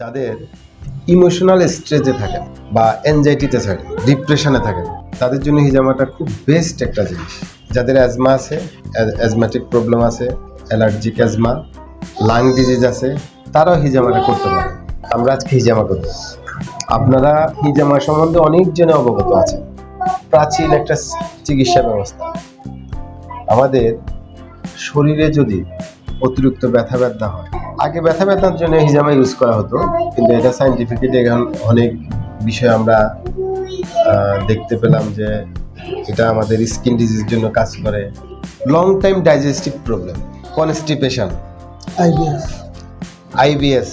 যাদের ইমোশনাল স্ট্রেসে থাকেন বা অ্যাংজাইটিতে থাকেন ডিপ্রেশনে থাকেন, তাদের জন্য হিজামাটা খুব বেস্ট একটা জিনিস। যাদের অ্যাজমা আছে অ্যাজমাটিক প্রবলেম আছে অ্যালার্জিক অ্যাজমা লাং ডিজিজ আছে, তারাও হিজামাটা করতে পারে আমরা আজকে হিজামা করব। আপনারা হিজামা সম্বন্ধে অনেক জনে অবগত আছেন। প্রাচীন একটা চিকিৎসা ব্যবস্থা। আমাদের শরীরে যদি অতিরিক্ত ব্যথা ব্যথা হয় আগে ব্যথা ব্যথার জন্য হিজামা ইউজ করা হতো কিন্তু এটা সাইন্টিফিক্যালি এখন অনেক বিষয় আমরা দেখতে পেলাম যে এটা আমাদের স্কিন ডিজিজের জন্য কাজ করে। Long time digestive problem constipation IBS IBS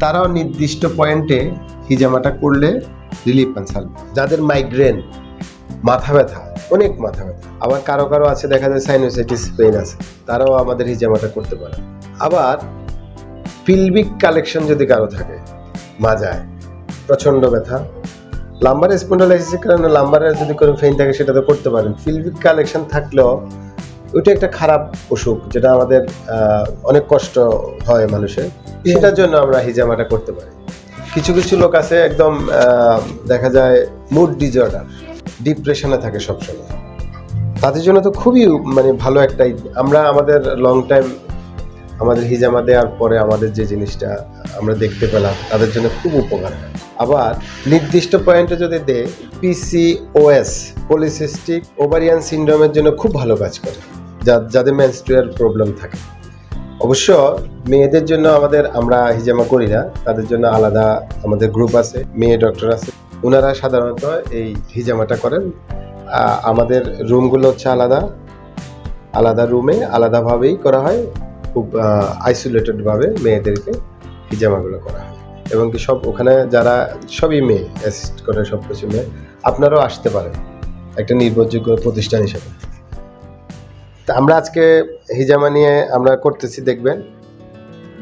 তারাও নির্দিষ্ট পয়েন্টে হিজামাটা করলে রিলিফ পান। যাদের মাইগ্রেন মাথা ব্যথা অনেক মাথা ব্যথা আবার কারও কারও আছে দেখা যায় সাইনোসাইটিস পেইন আছে তারাও আমাদের হিজামাটা করতে পারে। আবার পিলবিক কালেকশন যদি কারও থাকে মাজায় প্রচণ্ড ব্যথা। লাম্বার স্পন্ডালাইসিসের কারণে লাম্বারের যদি কোনো ফেইন থাকে সেটা তো করতে পারেন। পিলবিক কালেকশন থাকলেও ওইটা একটা খারাপ অসুখ যেটা আমাদের অনেক কষ্ট হয় মানুষের। সেটার জন্য আমরা হিজামাটা করতে পারি। কিছু কিছু লোক আছে একদম দেখা যায় মুড ডিজর্ডার ডিপ্রেশনে থাকে সবসময়। তাদের জন্য তো খুবই মানে ভালো একটা আমরা আমাদের লং টাইম আমাদের হিজামা দেওয়ার পরে আমাদের যে জিনিসটা আমরা দেখতে পেলাম, তাদের জন্য খুব উপকার। আবার নির্দিষ্ট পয়েন্টে যদি দে পিসিওএস পলিসিস্টিক ওভারিয়ান সিন্ড্রোমের জন্য খুব ভালো কাজ করে, যা- যাদের মেনস্ট্রুয়াল প্রবলেম থাকে। অবশ্য মেয়েদের জন্য আমাদের, আমরা হিজামা করি না, তাদের জন্য আলাদা আমাদের গ্রুপ আছে, মেয়ে ডক্টর আছে। ওনারা সাধারণত এই হিজামাটা করেন। আমাদের রুমগুলো হচ্ছে আলাদা আলাদা রুমে আলাদাভাবেই করা হয়। খুব আইসোলেটেড ভাবে মেয়েদেরকে হিজামাগুলো করা হয়। এবং কি সব ওখানে যারা সবই মেয়ে অ্যাসিস্ট করে সব কিছু মেয়ে আপনারাও আসতে পারেন। একটা নির্ভরযোগ্য প্রতিষ্ঠান হিসেবে। তা আমরা আজকে হিজামা নিয়ে আমরা করতেছি দেখবেন।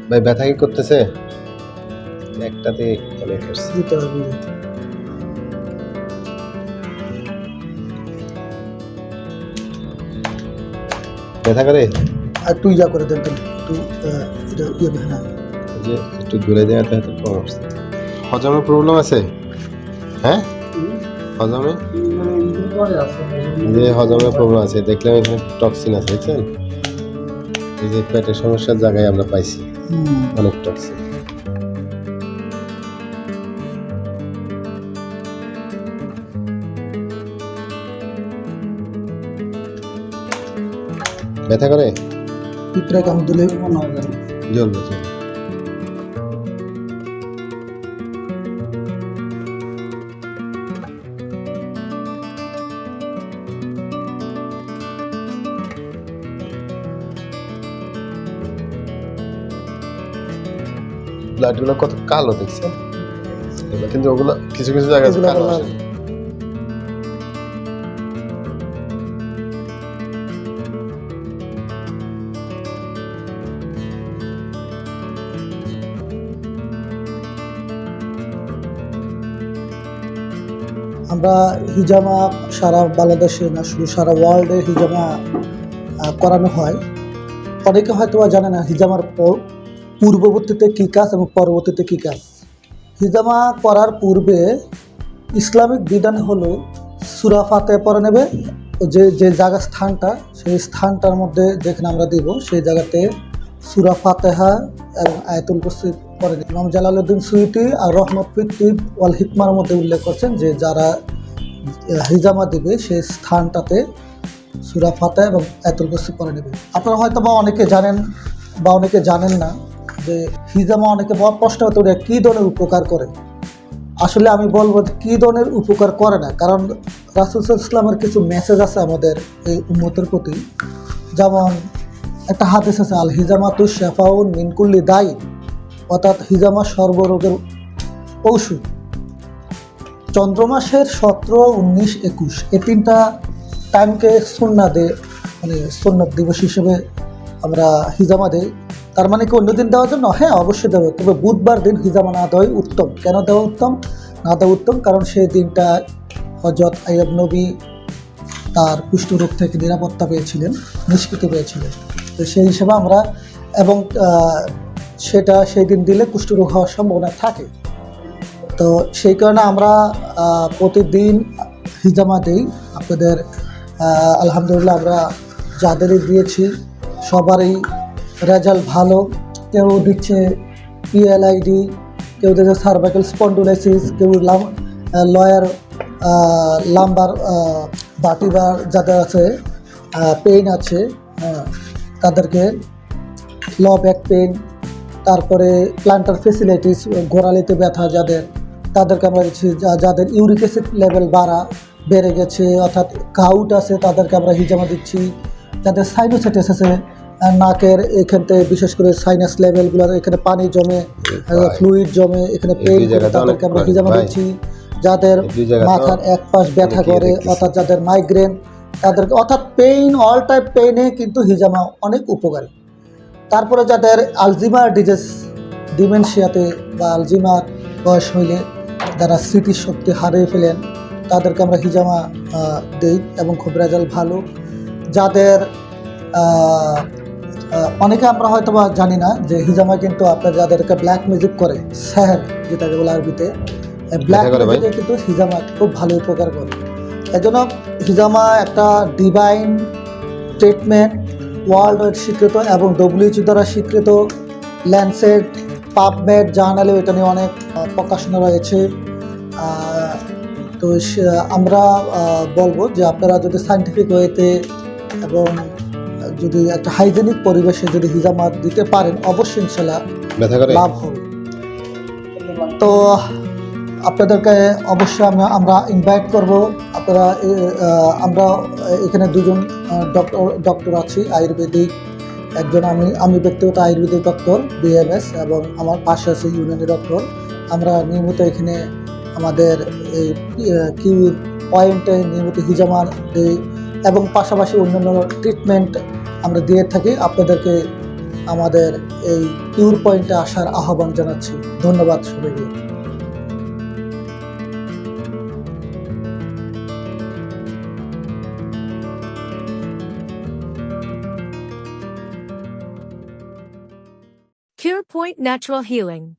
ভাই ব্যথা কি করতেছে? একটাতে অনেক ব্যথা করে? একটু ইয়া করে দেন একটু এটা ইয়ে হ্যাঁ। যে একটু ঘুরে দেওয়া কম হজমের প্রবলেম আছে? হ্যাঁ? হজমে? যে হজমের প্রবলেম আছে দেখলাম এখানে টক্সিন আছে দেখছেন? এই যে পেটের সমস্যার জায়গায় আমরা পাইছি অনেক টক্সিন ব্যথা করে? পিঁপড়া কামড় জ্বলবে ব্লাডগুলো কত কালো দেখছেন? কিন্তু ওগুলো কিছু কিছু জায়গায় কালো আবার আমরা হিজামা সারা বাংলাদেশে না, শুধু সারা ওয়ার্ল্ডে হিজামা করানো হয়। অনেকে হয়তো জানে না হিজামার প- পূর্ববর্তীতে কী কাজ এবং পরবর্তীতে কী কাজ। হিজামা করার পূর্বে ইসলামিক বিধান হলো, সুরা ফাতে পরে নেবে যে যে জায়গা স্থানটা, সেই স্থানটার মধ্যে যেখানে আমরা দিব, সেই জায়গাতে সুরা ফাতেহা এবং আয়াতুল কুরসি নেবে ইমাম জালালউদ্দিন সুইটি আর রহমত ফিদ্দিব ওয়াল হিকমার মধ্যে উল্লেখ করছেন যে যারা হিজামা দিবে, সেই স্থানটাতে সুরা ফাতে এবং আয়াতুল কুরসি পরে নেবে। আপনারা হয়তো বা অনেকে জানেন বা অনেকে জানেন না যে হিজামা অনেকে প্রশ্ন পারে, কী ধরনের উপকার করে? আসলে আমি বলব কী ধরনের উপকার করে না, কারণ রাসুল ইসলামের কিছু মেসেজ আছে আমাদের এই উম্মতের প্রতি। যেমন একটা হাদিস আছে আল হিজামাতু শেফাউন মিনকুল্লি দায়ী অর্থাৎ হিজামা সর্বরোগের ঔষধ। চন্দ্রমাসের সতেরো, উনিশ, একুশ, এই তিনটা টাইমকে সুন্না দে মানে সুন্নত দিবস হিসেবে আমরা হিজামা দেই। তার মানে কি অন্যদিন দেওয়ার জন্য? হ্যাঁ অবশ্যই দেবো তবে বুধবার দিন হিজামা না দেওয়াই উত্তম। কেন দেওয়া উত্তম? না দেওয়া উত্তম কারণ সেই দিনটা হজরত আইয়ব নবী তার কুষ্ঠরোগ থেকে নিরাপত্তা পেয়েছিলেন, নিষ্কৃত পেয়েছিলেন। তো সেই হিসেবে আমরা এবং সেটা সেই দিন দিলে কুষ্ঠরোগ হওয়ার সম্ভাবনা থাকে। তো সেই কারণে আমরা প্রতিদিন হিজামা দিই। আপনাদের আলহামদুলিল্লাহ আমরা যাদেরই দিয়েছি, সবারই রেজাল্ট ভালো। কেউ দিচ্ছে পিএলআইডি, কেউ দিচ্ছে সার্ভাইকাল স্পন্ডোলাইসিস কেউ লাম লয়ার লাম্বার বাটিবার যাদের আছে পেইন আছে তাদেরকে ল ব্যাক পেইন তারপরে প্ল্যান্টার ফেসিলিটিস গোড়ালিতে ব্যথা যাদের তাদেরকে আমরা দিচ্ছি যা- যাদের ইউরিক অ্যাসিড লেভেল বাড়া বেড়ে গেছে অর্থাৎ গাউট আছে তাদেরকে আমরা হিজামা দিচ্ছি। যাদের সাইনোসাইটিস আছে নাকের এখান থেকে বিশেষ করে সাইনাস লেভেলগুলো এখানে পানি জমে ফ্লুইড জমে এখানে পেইন তাদেরকে আমরা হিজামা দিচ্ছি। যাদের মাথার এক পাশ ব্যথা করে অর্থাৎ যাদের মাইগ্রেন তাদেরকে অর্থাৎ পেইন অল টাইপ পেইনে কিন্তু হিজামা অনেক উপকারী। তারপরে যাদের আলজিমার ডিজিজ ডিমেনশিয়াতে বা আলজিমার বয়স হইলে যারা স্মৃতিশক্তি হারিয়ে ফেলেন তাদেরকে আমরা হিজামা দেই এবং খুব রেজাল্ট ভালো যাদের অনেকে আমরা হয়তো বা জানি না যে হিজামা কিন্তু আপনার যাদেরকে ব্ল্যাক মিউজিক করে স্যার যেটাকে বলে আরবিতে ব্ল্যাক। মিউজিকে কিন্তু হিজামা খুব ভালো উপকার করে এজন্য হিজামা একটা ডিভাইন ট্রিটমেন্ট ওয়ার্ল্ড স্বীকৃত এবং ডব্লিউএইচও দ্বারা স্বীকৃত ল্যান্সেট পাবমেড জার্নালে এটা নিয়ে অনেক প্রকাশনা রয়েছে। তো আমরা বলব যে আপনারা যদি সাইন্টিফিক ওয়েতে এবং যদি একটা হাইজেনিক পরিবেশে যদি হিজামা দিতে পারেন অবশ্যই ইনশাল্লাহ লাভ হবে। তো আপনাদেরকে অবশ্যই আমরা আমরা ইনভাইট করব। আপনারা আমরা এখানে দুজন ডক্টর ডক্টর আছি, আয়ুর্বেদিক। একজন আমি আমি ব্যক্তিগত আয়ুর্বেদিক ডক্টর বিএমএস এবং আমার পাশে আছে ইউনানি ডক্টর আমরা নিয়মিত এখানে আমাদের এই কিউ পয়েন্টে নিয়মিত হিজামা দিই, এবং পাশাপাশি অন্যান্য ট্রিটমেন্ট আমরা দিয়ে থাকি। আপনাদেরকে আমাদের এই কিউর পয়েন্টে আসার আহ্বান জানাচ্ছি। ধন্যবাদ সবাইকে। Cure Point Natural Healing.